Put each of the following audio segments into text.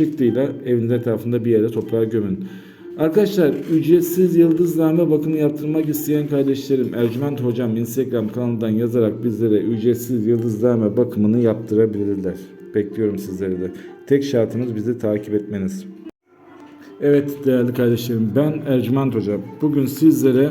çıktıyla evinizin etrafında bir yere toprağa gömün. Arkadaşlar ücretsiz yıldızname bakımı yaptırmak isteyen kardeşlerim Ercüment Hocam Instagram kanalından yazarak bizlere ücretsiz yıldızname bakımını yaptırabilirler. Bekliyorum sizleri de. Tek şartımız bizi takip etmeniz. Evet değerli kardeşlerim ben Ercüment Hocam. Bugün sizlere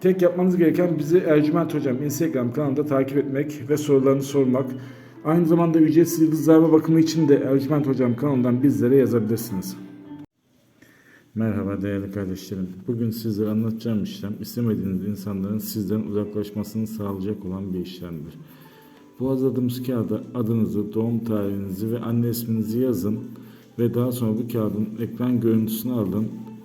Tek yapmanız gereken bizi Ercüment Hocam Instagram kanalında takip etmek ve sorularını sormak. Aynı zamanda ücretsiz yıldızlarla bakımı için de Ercüment Hocam kanalından bizlere yazabilirsiniz. Merhaba değerli kardeşlerim. Bugün sizlere anlatacağım işlem istemediğiniz insanların sizden uzaklaşmasını sağlayacak olan bir işlemdir. Bu hazırladığımız kağıda adınızı, doğum tarihinizi ve anne isminizi yazın ve daha sonra bu kağıdın ekran görüntüsünü alın,